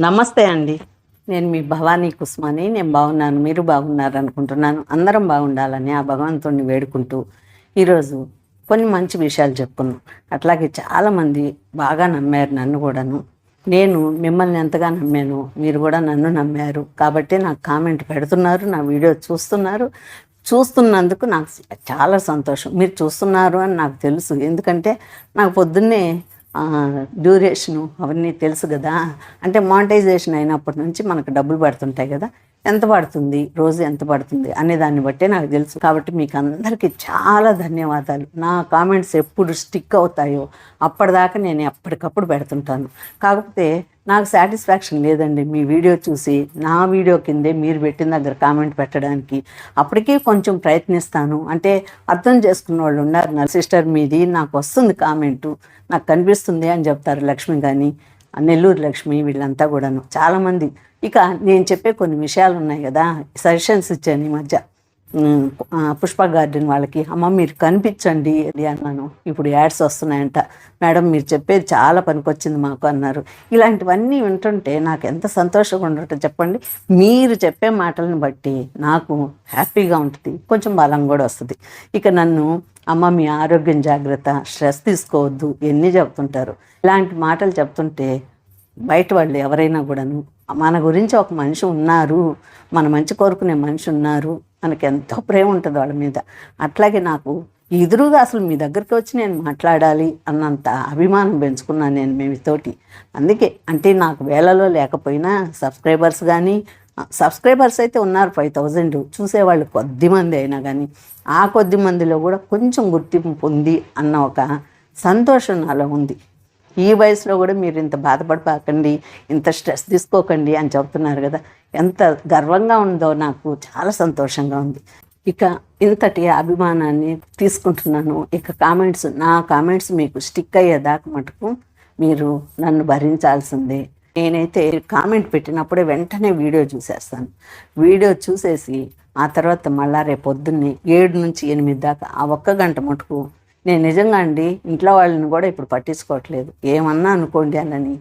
నమస్తే అండి. నేను మీ భవానీ కుస్మాని. నేను బాగున్నాను. మీరు బాగున్నారు అనుకుంటున్నాను. అందరం బాగుండాలని ఆ భగవంతుడిని వేడుకుంటూ ఈరోజు కొన్ని మంచి విషయాలు చెప్పుకున్నాం. అట్లాగే చాలామంది బాగా నమ్మారు నన్ను కూడాను. నేను మిమ్మల్ని ఎంతగా నమ్మాను? మీరు కూడా నన్ను నమ్మారు. కాబట్టి నాకు కామెంట్ పెడుతున్నారు నా వీడియో చూస్తున్నారు. చూస్తున్నందుకు నాకు చాలా సంతోషం. మీరు చూస్తున్నారు అని నాకు తెలుసు. ఎందుకంటే నాకు పొద్దున్నే డ్యూరేషను అవన్నీ తెలుసు కదా. అంటే మానిటైజేషన్ అయినప్పటి నుంచి మనకు డబ్బులు పడుతుంటాయి కదా. ఎంత పడుతుంది? రోజు ఎంత పడుతుంది? అనే దాన్ని బట్టే నాకు తెలుసు. కాబట్టి మీకు అందరికీ చాలా ధన్యవాదాలు. నా కామెంట్స్ ఎప్పుడు స్టిక్ అవుతాయో అప్పటిదాకా నేను ఎప్పటికప్పుడు పెడుతుంటాను. కాకపోతే నాకు సాటిస్ఫాక్షన్ లేదండి. మీ వీడియో చూసి నా వీడియో కిందే మీరు పెట్టిన దగ్గర కామెంట్ పెట్టడానికి అప్పటికే కొంచెం ప్రయత్నిస్తాను. అంటే అర్థం చేసుకున్న వాళ్ళు ఉన్నారు. నా సిస్టర్ మీది నాకు వస్తుంది కామెంటు. నాకు కనిపిస్తుంది అని చెప్తారు లక్ష్మి కానీ నెల్లూరు లక్ష్మి వీళ్ళంతా కూడాను. చాలామంది ఇక నేను చెప్పే కొన్ని విషయాలు ఉన్నాయి కదా సజెషన్స్ ఇచ్చాను ఈ మధ్య. పుష్ప గార్డెన్ వాళ్ళకి అమ్మ మీరు కనిపించండి అది అన్నాను. ఇప్పుడు యాడ్స్ వస్తున్నాయంట. మేడం మీరు చెప్పేది చాలా పనికొచ్చింది మాకు అన్నారు. ఇలాంటివన్నీ వింటుంటే నాకు ఎంత సంతోషంగా ఉండటం చెప్పండి. మీరు చెప్పే మాటలను బట్టి నాకు హ్యాపీగా ఉంటుంది. కొంచెం బలం కూడా వస్తుంది. ఇక నన్ను అమ్మ మీ ఆరోగ్యం జాగ్రత్త స్ట్రెస్ తీసుకోవద్దు ఎన్ని చెప్తుంటారు. ఇలాంటి మాటలు చెప్తుంటే బయట వాళ్ళు ఎవరైనా కూడాను మన గురించి ఒక మనిషి ఉన్నారు మన మంచి కోరుకునే మనిషి ఉన్నారు మనకి ఎంతో ప్రేమ ఉంటుంది వాళ్ళ మీద. అట్లాగే నాకు ఎదురుగా అసలు మీ దగ్గరికి వచ్చి నేను మాట్లాడాలి అన్నంత అభిమానం పెంచుకున్నాను నేను మీతోటి అందుకే అంటే నాకు వేలలో లేకపోయినా సబ్స్క్రైబర్స్ కానీ సబ్స్క్రైబర్స్ అయితే ఉన్నారు ఫైవ్ థౌజండ్. చూసేవాళ్ళు కొద్ది మంది అయినా కానీ ఆ కొద్ది మందిలో కూడా కొంచెం గుర్తింపు ఉంది అన్న ఒక సంతోషం నాలో ఉంది. ఈ వయసులో కూడా మీరు ఇంత బాధపడిపోకండి ఇంత స్ట్రెస్ తీసుకోకండి అని చెప్తున్నారు కదా. ఎంత గర్వంగా ఉందో నాకు చాలా సంతోషంగా ఉంది. ఇక ఇంతటి అభిమానాన్ని తీసుకుంటున్నాను. ఇక కామెంట్స్ నా కామెంట్స్ మీకు స్టిక్ అయ్యేదాకా మటుకు మీరు నన్ను భరించాల్సిందే. నేనైతే కామెంట్ పెట్టినప్పుడే వెంటనే వీడియో చూసేస్తాను. వీడియో చూసేసి ఆ తర్వాత మళ్ళా రేపు పొద్దున్నే ఏడు నుంచి ఎనిమిది దాకా ఆ ఒక్క గంట మటుకు నేను నిజంగా అండి ఇంట్లో వాళ్ళని కూడా ఇప్పుడు పట్టించుకోవట్లేదు. ఏమన్నా అనుకోండి అనని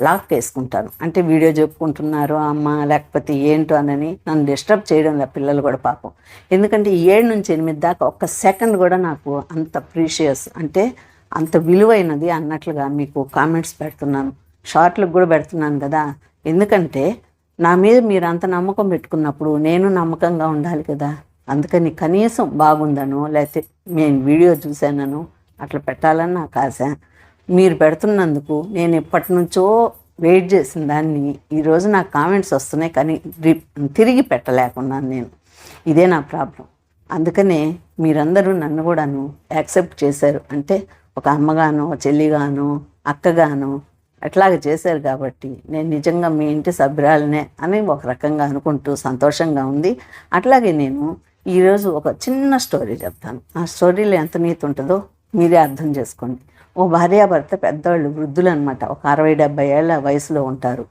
లాక్ వేసుకుంటాను. అంటే వీడియో చెప్పుకుంటున్నారు అమ్మ లేకపోతే ఏంటో అనని నన్ను డిస్టర్బ్ చేయడం లే పిల్లలు కూడా పాపం. ఎందుకంటే ఏడు నుంచి ఎనిమిది దాకా ఒక్క సెకండ్ కూడా నాకు అంత ప్రీషియస్ అంటే అంత విలువైనది అన్నట్లుగా మీకు కామెంట్స్ పెడుతున్నాను. షార్ట్లకు కూడా పెడుతున్నాను కదా. ఎందుకంటే నా మీద మీరు అంత నమ్మకం పెట్టుకున్నప్పుడు నేను నమ్మకంగా ఉండాలి కదా. అందుకని కనీసం బాగుందను లేకపోతే నేను వీడియో చూశానను అట్లా పెట్టాలని నాకు ఆశ. మీరు పెడుతున్నందుకు నేను ఎప్పటి నుంచో వెయిట్ చేసిన దాన్ని ఈరోజు నాకు కామెంట్స్ వస్తున్నాయి కానీ తిరిగి పెట్టలేకున్నాను నేను. ఇదే నా ప్రాబ్లం. అందుకనే మీరందరూ నన్ను కూడాను యాక్సెప్ట్ చేశారు. అంటే ఒక అమ్మగాను చెల్లిగానో చెల్లిగాను అక్కగాను చేశారు కాబట్టి నేను నిజంగా మీ ఇంటి సభ్యురాలనే అని ఒక రకంగా అనుకుంటూ సంతోషంగా ఉంది. అట్లాగే నేను ఈరోజు ఒక చిన్న స్టోరీ చెప్తాను. ఆ స్టోరీలో ఎంత నీతి ఉంటుందో మీరే అర్థం చేసుకోండి. ఓ భార్యాభర్త పెద్దవాళ్ళు వృద్ధులు అనమాట ఒక అరవై డెబ్బై ఏళ్ళ వయసులో ఉంటారు.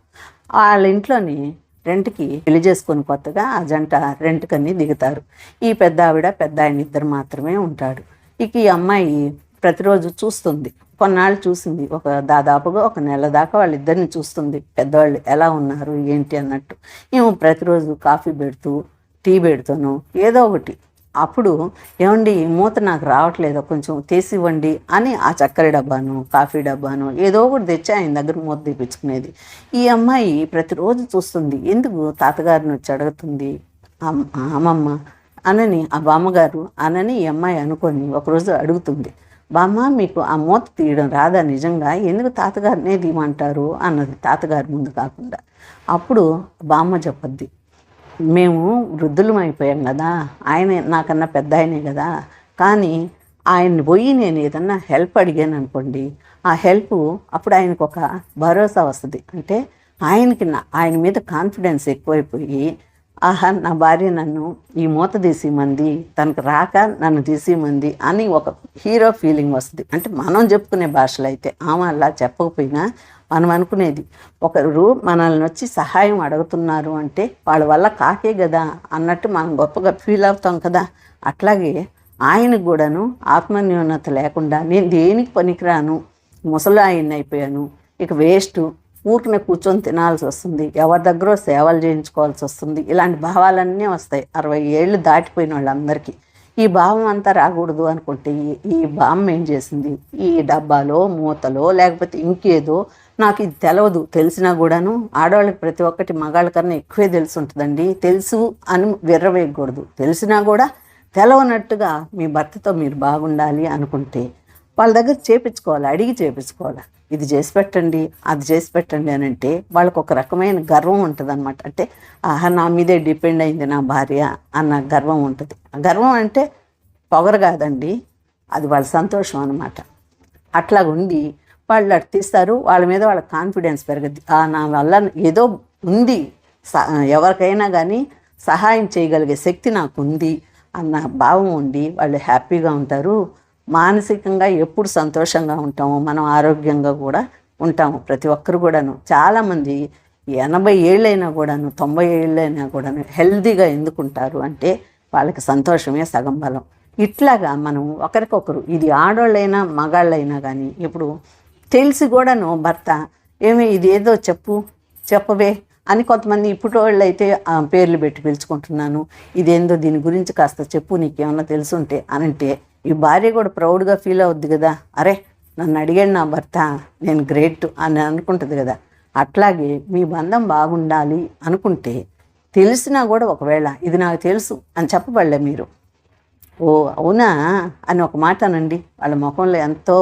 వాళ్ళ ఇంట్లోని రెంట్కి పెళ్ళి చేసుకొని కొత్తగా ఆ జంట రెంట్కని దిగుతారు. ఈ పెద్ద ఆవిడ పెద్ద ఆయన ఇద్దరు మాత్రమే ఉంటాడు ఇక ఈ అమ్మాయి ప్రతిరోజు చూస్తుంది. కొన్నాళ్ళు చూసింది. ఒక దాదాపుగా ఒక నెల దాకా వాళ్ళిద్దరిని చూస్తుంది. పెద్దవాళ్ళు ఎలా ఉన్నారు? ఏంటి? అన్నట్టు. ఏమో ప్రతిరోజు కాఫీ పెడుతూ టీ పెడుతాను ఏదో ఒకటి. అప్పుడు ఏమండి మూత నాకు రావట్లేదు కొంచెం తీసి ఇవ్వండి అని ఆ చక్కెర డబ్బాను కాఫీ డబ్బాను ఏదో ఒకటి తెచ్చి ఆయన దగ్గర మూత తీపించుకునేది ఈ అమ్మాయి ప్రతిరోజు చూస్తుంది ఎందుకు తాతగారిని వచ్చి అడుగుతుంది? అమ్- అమ్మమ్మ. అనని ఆ బామ్మగారు అనని ఈ అమ్మాయి అనుకొని ఒకరోజు అడుగుతుంది బామ్మ మీకు ఆ మూత తీయడం రాదా నిజంగా? ఎందుకు తాతగారినే తీయమంటారు? అన్నది తాతగారి ముందు కాకుండా. అప్పుడు బామ్మ చెప్పద్ది మేము వృద్ధులం అయిపోయాం కదా. ఆయన నాకన్నా పెద్ద ఆయనే కదా. కానీ ఆయన్ని పోయి నేను ఏదన్నా హెల్ప్ అడిగాను అనుకోండి ఆ హెల్ప్ అప్పుడు ఆయనకు ఒక భరోసా వస్తుంది. అంటే ఆయనకి నా ఆయన మీద కాన్ఫిడెన్స్ ఎక్కువైపోయి ఆహా నా భార్య నన్ను ఈ మూత తీసేమంది తనకు రాక నన్ను తీసేమంది అని ఒక హీరో ఫీలింగ్ వస్తుంది. అంటే మనం చెప్పుకునే భాషలో అయితే ఆమె అలా చెప్పకపోయినా మనం అనుకునేది. ఒకరు మనల్ని వచ్చి సహాయం అడుగుతున్నారు అంటే వాళ్ళ వల్ల కాకే కదా అన్నట్టు మనం గొప్పగా ఫీల్ అవుతాం కదా. అట్లాగే ఆయనకు కూడాను ఆత్మన్యూనత లేకుండా నేను దేనికి పనికిరాను? ముసలి ఆయన అయిపోయాను. ఇక వేస్ట్ ఊరికనే కూర్చొని తినాల్సి వస్తుంది. ఎవరి దగ్గర సేవలు చేయించుకోవాల్సి వస్తుంది. ఇలాంటి భావాలన్నీ వస్తాయి. అరవై ఏళ్ళు దాటిపోయిన వాళ్ళందరికీ. ఈ భావం అంతా రాకూడదు అనుకుంటే ఈ- ఈ భావం ఏం చేసింది? ఈ డబ్బాలో మూతలో లేకపోతే ఇంకేదో నాకు ఇది తెలవదు తెలిసినా కూడాను ఆడవాళ్ళకి ప్రతి ఒక్కటి మగాళ్ళ కన్నా ఎక్కువే తెలిసి ఉంటుందండి తెలుసు అని విర్రవేయకూడదు. తెలిసినా కూడా తెలవనట్టుగా మీ భర్తతో మీరు బాగుండాలి అనుకుంటే వాళ్ళ దగ్గర చేపించుకోవాలి అడిగి చేపించుకోవాలి. ఇది చేసి పెట్టండి అది చేసి పెట్టండి అని అంటే వాళ్ళకు ఒక రకమైన గర్వం ఉంటుంది అనమాట అంటే ఆహా నా మీదే డిపెండ్ అయింది నా భార్య అన్న గర్వం ఉంటుంది. ఆ గర్వం అంటే పొగరు కాదండి అది వాళ్ళ సంతోషం అనమాట అట్లా ఉండి వాళ్ళు అటు తీస్తారు వాళ్ళ మీద వాళ్ళ కాన్ఫిడెన్స్ పెరుగుద్ది. ఆ నా వల్ల ఏదో ఉంది. స- ఎవరికైనా కానీ సహాయం చేయగలిగే శక్తి నాకు ఉంది అన్న భావం ఉండి వాళ్ళు హ్యాపీగా ఉంటారు. మానసికంగా ఎప్పుడు సంతోషంగా ఉంటాము మనం ఆరోగ్యంగా కూడా ఉంటాము ప్రతి ఒక్కరు కూడాను. చాలామంది ఎనభై ఏళ్ళైనా కూడాను తొంభై ఏళ్ళైనా కూడాను హెల్తీగా ఎందుకుంటారు అంటే వాళ్ళకి సంతోషమే సగం బలం. ఇట్లాగా మనం ఒకరికొకరు ఇది ఆడవాళ్ళైనా మగాళ్ళైనా కానీ ఇప్పుడు తెలిసి కూడాను భర్త ఏమి ఇదేదో చెప్పు చెప్పవే అని కొంతమంది ఇప్పుడు వాళ్ళు అయితే ఆ, పేర్లు పెట్టి పిలుచుకుంటున్నాను. ఇదేందో దీని గురించి కాస్త చెప్పు నీకేమన్నా తెలుసుంటే అంటే ఈ భార్య కూడా ప్రౌడ్గా ఫీల్ అవుద్ది కదా అరే నన్ను అడిగాడు నా భర్త నేను గ్రేట్ అని అనుకుంటుంది కదా. అట్లాగే మీ బంధం బాగుండాలి అనుకుంటే తెలిసినా కూడా ఒకవేళ ఇది నాకు తెలుసు అని చెప్పబడలే మీరు. ఓ అవునా? అని ఒక మాట అనండి. వాళ్ళ ముఖంలో ఎంతో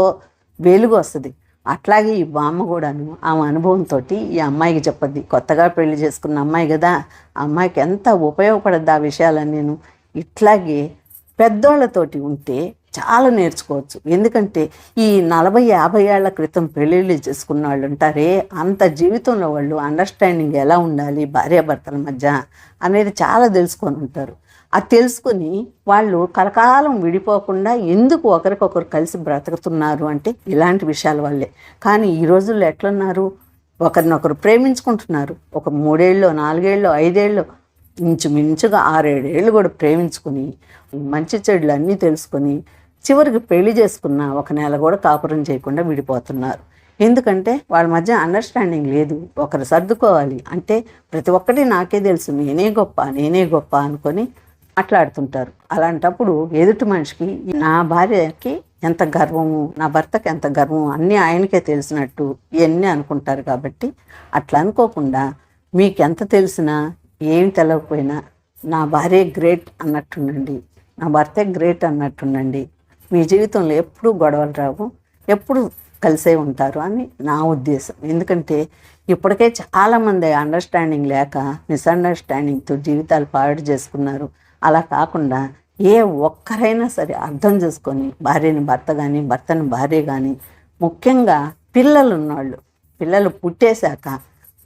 వెలుగు వస్తుంది. అట్లాగే ఈ బామ్మ కూడాను ఆమె అనుభవంతో ఈ అమ్మాయికి చెప్పద్ది. కొత్తగా పెళ్ళి చేసుకున్న అమ్మాయి కదా ఆ అమ్మాయికి ఎంత ఉపయోగపడద్దు ఆ విషయాలని నేను ఇట్లాగే పెద్దోళ్ళతోటి ఉంటే చాలా నేర్చుకోవచ్చు. ఎందుకంటే ఈ నలభై యాభై ఏళ్ళ క్రితం పెళ్ళిళ్ళు చేసుకున్న వాళ్ళు ఉంటారే అంత జీవితంలో వాళ్ళు అండర్స్టాండింగ్ ఎలా ఉండాలి భార్యాభర్తల మధ్య అనేది చాలా తెలుసుకొని ఉంటారు. అది తెలుసుకుని వాళ్ళు కలకాలం విడిపోకుండా ఎందుకు ఒకరికొకరు కలిసి బ్రతుకుతున్నారు అంటే ఇలాంటి విషయాల వల్లే. కానీ ఈ రోజుల్లో ఎట్లున్నారు? ఒకరినొకరు ప్రేమించుకుంటున్నారు. ఒక మూడేళ్ళు నాలుగేళ్ళు ఐదేళ్ళు ఇంచుమించుగా ఆరేడేళ్ళు కూడా ప్రేమించుకుని మంచి చెడులు అన్నీ తెలుసుకొని చివరికి పెళ్ళి చేసుకున్న ఒక నెల కూడా కాపురం చేయకుండా విడిపోతున్నారు. ఎందుకంటే వాళ్ళ మధ్య అండర్స్టాండింగ్ లేదు. ఒకరు సర్దుకోవాలి అంటే ప్రతి ఒక్కటి నాకే తెలుసు. నేనే గొప్ప నేనే గొప్ప అనుకొని మాట్లాడుతుంటారు. అలాంటప్పుడు ఎదుటి మనిషికి నా భార్యకి ఎంత గర్వము నా భర్తకి ఎంత గర్వము అన్నీ ఆయనకే తెలిసినట్టు ఇవన్నీ అనుకుంటారు కాబట్టి అట్లా అనుకోకుండా మీకు ఎంత తెలిసినా ఏం తెలియకపోయినా నా భార్య గ్రేట్ అన్నట్టుండండి. నా భర్తే గ్రేట్ అన్నట్టుండండి. మీ జీవితంలో ఎప్పుడూ గొడవలు రావు ఎప్పుడు కలిసే ఉంటారు అని నా ఉద్దేశం. ఎందుకంటే ఇప్పటికే చాలామంది అండర్స్టాండింగ్ లేక మిస్అండర్స్టాండింగ్తో జీవితాలు పాడు చేసుకున్నారు. అలా కాకుండా ఏ ఒక్కరైనా సరే అర్థం చేసుకొని భార్యని భర్త కానీ భర్తని భార్య కానీ ముఖ్యంగా పిల్లలు ఉన్నవాళ్ళు పిల్లలు పుట్టేశాక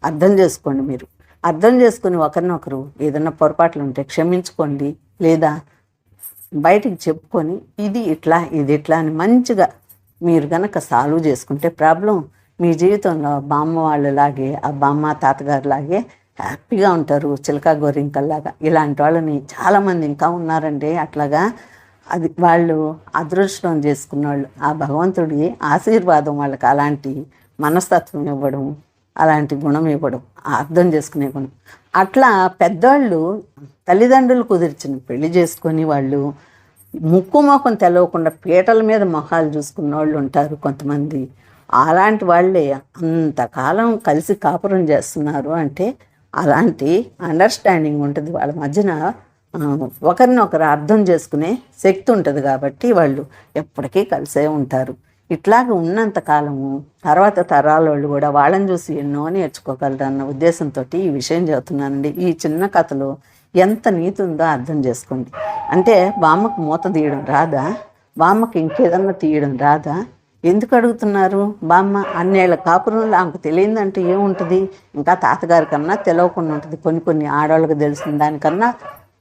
అర్థం చేసుకోండి మీరు. అర్థం చేసుకుని ఒకరినొకరు ఏదైనా పొరపాట్లు ఉంటే క్షమించుకోండి లేదా బయటికి చెప్పుకొని ఇది ఇట్లా ఇది ఇట్లా అని మంచిగా మీరు గనక సాల్వ్ చేసుకుంటే ప్రాబ్లం మీ జీవితంలో బామ్మ వాళ్ళలాగే ఆ బామ్మ తాతగారు లాగే హ్యాపీగా ఉంటారు చిలక గోరింకల్లాగా. ఇలాంటి వాళ్ళని చాలామంది ఇంకా ఉన్నారండి అట్లాగా. అది వాళ్ళు అదృష్టం చేసుకున్న వాళ్ళు ఆ భగవంతుడి ఆశీర్వాదం వాళ్ళకి అలాంటి మనస్తత్వం ఇవ్వడం అలాంటి గుణం ఇవ్వడం అర్థం చేసుకునే గుణం. అట్లా పెద్దవాళ్ళు తల్లిదండ్రులు కుదిర్చిన పెళ్ళి చేసుకొని వాళ్ళు ముక్కు మొఖం తెలవకుండా పీటల మీద మొహాలు చూసుకున్న వాళ్ళు ఉంటారు కొంతమంది. అలాంటి వాళ్ళే అంతకాలం కలిసి కాపురం చేస్తున్నారు అంటే అలాంటి అండర్స్టాండింగ్ ఉంటుంది. వాళ్ళ మధ్యన ఒకరినొకరు అర్థం చేసుకునే శక్తి ఉంటుంది కాబట్టి వాళ్ళు ఎప్పటికీ కలిసే ఉంటారు. ఇట్లాగ ఉన్నంత కాలము తర్వాత తరాల వాళ్ళు కూడా వాళ్ళని చూసి ఎన్నో నేర్చుకోగలరు అన్న ఉద్దేశంతో ఈ విషయం చెబుతున్నానండి. ఈ చిన్న కథలో ఎంత నీతి ఉందో అర్థం చేసుకోండి. అంటే బామ్మకు మూత తీయడం రాదా? బామ్మకు ఇంకేదన్నా తీయడం రాదా? ఎందుకు అడుగుతున్నారు? బామ్మ అన్నేళ్ళ కాపురంలో ఆమెకు తెలియదంటే ఏముంటుంది? ఇంకా తాతగారి కన్నా తెలియకుండా ఉంటుంది. కొన్ని కొన్ని ఆడవాళ్ళకి తెలిసిన దానికన్నా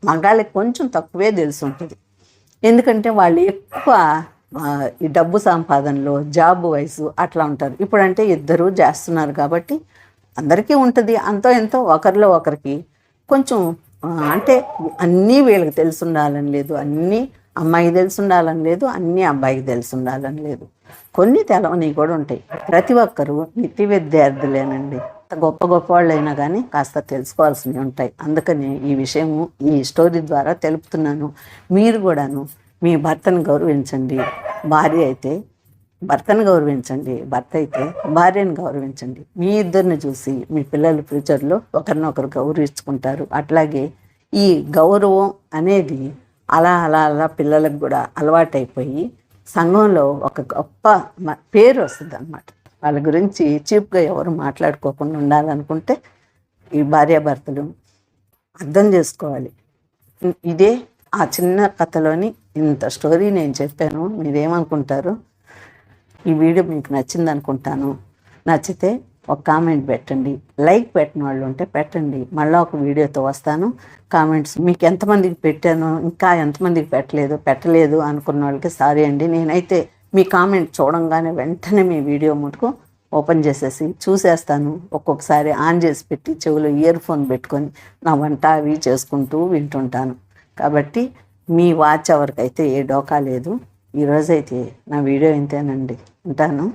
మగాళ్ళకి కొంచెం తక్కువే తెలిసి ఉంటుంది. ఎందుకంటే వాళ్ళు ఎక్కువ ఈ డబ్బు సంపాదనలో జాబ్ వయసు అట్లా ఉంటారు. ఇప్పుడంటే ఇద్దరు చేస్తున్నారు కాబట్టి అందరికీ ఉంటుంది. అంతో ఎంతో ఒకరిలో ఒకరికి కొంచెం అంటే అన్నీ వీళ్ళకి తెలిసి ఉండాలని లేదు. అన్నీ అమ్మాయికి తెలిసి ఉండాలని లేదు అన్ని అబ్బాయికి తెలిసి ఉండాలని లేదు. కొన్ని తెలవని కూడా ఉంటాయి. ప్రతి ఒక్కరూ నిత్య విద్యార్థులేనండి. గొప్ప గొప్ప వాళ్ళు అయినా కానీ కాస్త తెలుసుకోవాల్సినవి ఉంటాయి. అందుకని ఈ విషయము ఈ స్టోరీ ద్వారా తెలుపుతున్నాను. మీరు కూడాను మీ భర్తను గౌరవించండి. భార్య అయితే భర్తను గౌరవించండి. భర్త అయితే భార్యను గౌరవించండి. మీ ఇద్దరిని చూసి మీ పిల్లలు ఫ్యూచర్లో ఒకరినొకరు గౌరవించుకుంటారు. అట్లాగే ఈ గౌరవం అనేది అలా అలా అలా పిల్లలకు కూడా అలవాటైపోయి సంఘంలో ఒక గొప్ప పేరు వస్తుంది అనమాట వాళ్ళ గురించి చీప్గా ఎవరు మాట్లాడుకోకుండా ఉండాలనుకుంటే ఈ భార్యాభర్తలు అర్థం చేసుకోవాలి. ఇదే ఆ చిన్న కథలోని ఇంత స్టోరీ నేను చెప్పాను. మీరేమనుకుంటారు? ఈ వీడియో మీకు నచ్చింది అనుకుంటాను నచ్చితే ఒక కామెంట్ పెట్టండి. లైక్ పెట్టిన వాళ్ళు ఉంటే పెట్టండి. మళ్ళీ ఒక వీడియోతో వస్తాను. కామెంట్స్ మీకు ఎంతమందికి పెట్టాను? ఇంకా ఎంతమందికి పెట్టలేదు? పెట్టలేదు అనుకున్న వాళ్ళకి సారీ అండి. నేనైతే మీ కామెంట్ చూడంగానే వెంటనే మీ వీడియో ముట్టుకు ఓపెన్ చేసేసి చూసేస్తాను. ఒక్కొక్కసారి ఆన్ చేసి పెట్టి చెవిలో ఇయర్ ఫోన్ పెట్టుకొని నా వంట అవి చేసుకుంటూ వింటుంటాను. కాబట్టి మీ వాచ్ ఎవరికైతే ఏ డోకా లేదు. ఈరోజైతే నా వీడియో ఇంతేనండి. ఉంటాను.